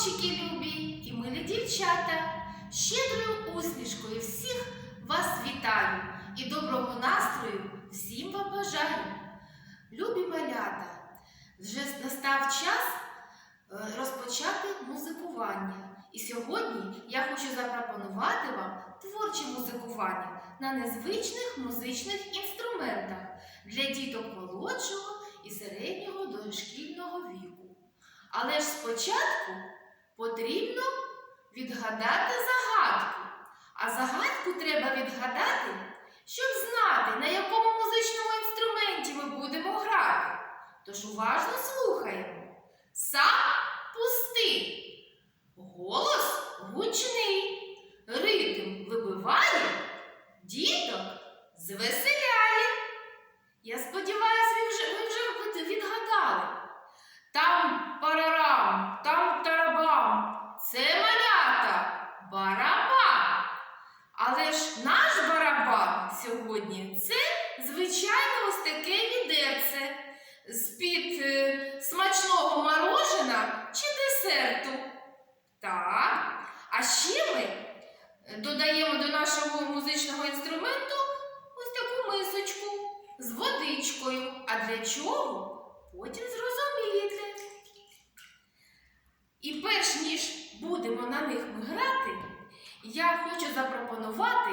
хлопчики любі і милі дівчата. Щедрою усмішкою всіх вас вітаю і доброго настрою всім вам бажаю. Любі малята, вже настав час е, розпочати музикування. І сьогодні я хочу запропонувати вам творче музикування на незвичних музичних інструментах для діток молодшого і середнього дошкільного віку. Але ж спочатку потрібно відгадати загадку. А загадку треба відгадати, щоб знати, на якому музичному інструменті ми будемо грати. Тож уважно слухаємо. Сам пустий, голос гучний, ритм вибиває, діток звеселяє. Барабан. Але ж наш барабан сьогодні це звичайно ось таке відерце з-під е, смачного морожена чи десерту. Так. А ще ми е, додаємо до нашого музичного інструменту ось таку мисочку з водичкою. А для чого? Потім зрозумієте. І перш ніж будемо на них грати, я хочу запропонувати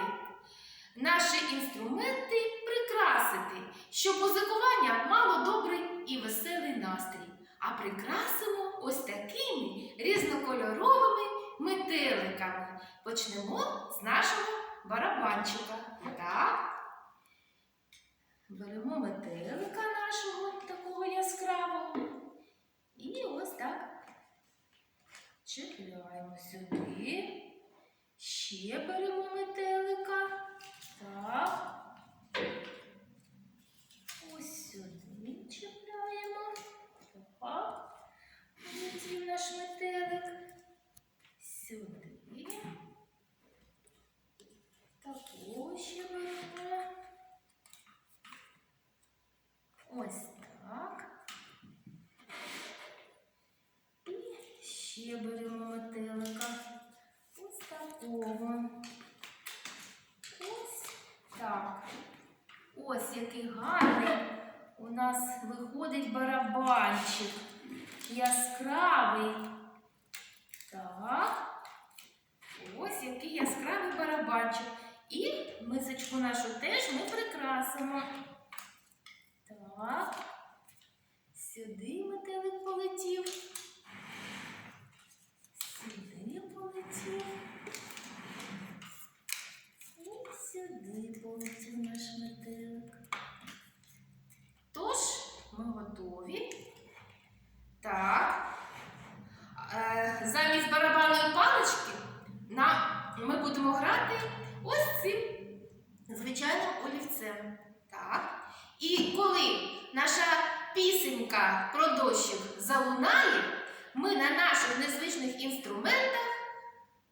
наші інструменти прикрасити, щоб музикування мало добрий і веселий настрій. А прикрасимо ось такими різнокольоровими метеликами. Почнемо з нашого барабанчика. Так. Беремо метелика нашого такого яскравого. І ось так. Чіпляємо сюди. Ще беремо метелика. Так. Ось сюди чіпляємо. Так. Полетів наш метелик. Сюди. Такого ще беремо. Ось так. І ще беремо метелика. Ось. Ось так. Ось який гарний у нас виходить барабанчик. Яскравий. Так. Ось який яскравий барабанчик. І мисочку нашу теж ми прикрасимо. Так. Сюди метелик полетів. Сюди полетів. І сюди полетів наш метелик. Тож, ми готові. Так. Е, замість барабанної палички ми будемо грати ось цим звичайним олівцем. Так. І коли наша пісенька про дощик залунає, ми на наших незвичних інструментах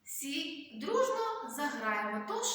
всі дружно заграємо. Тож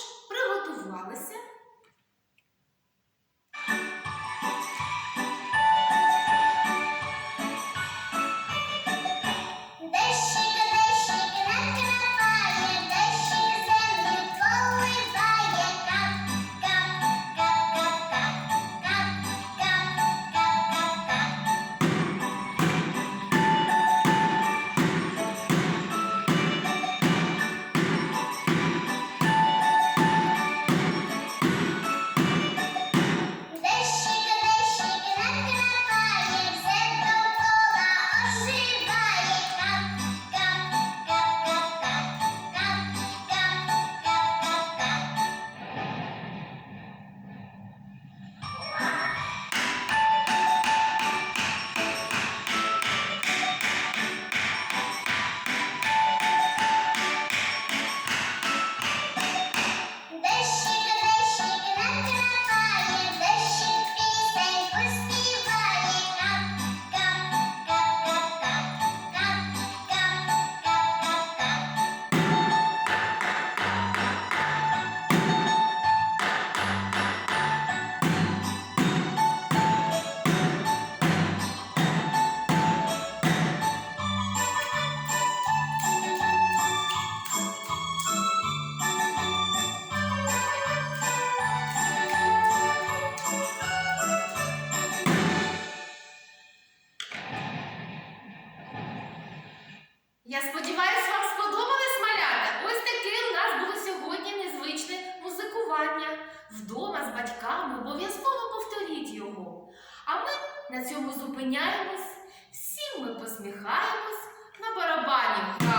цьому зупиняємось, всім ми посміхаємось на барабані.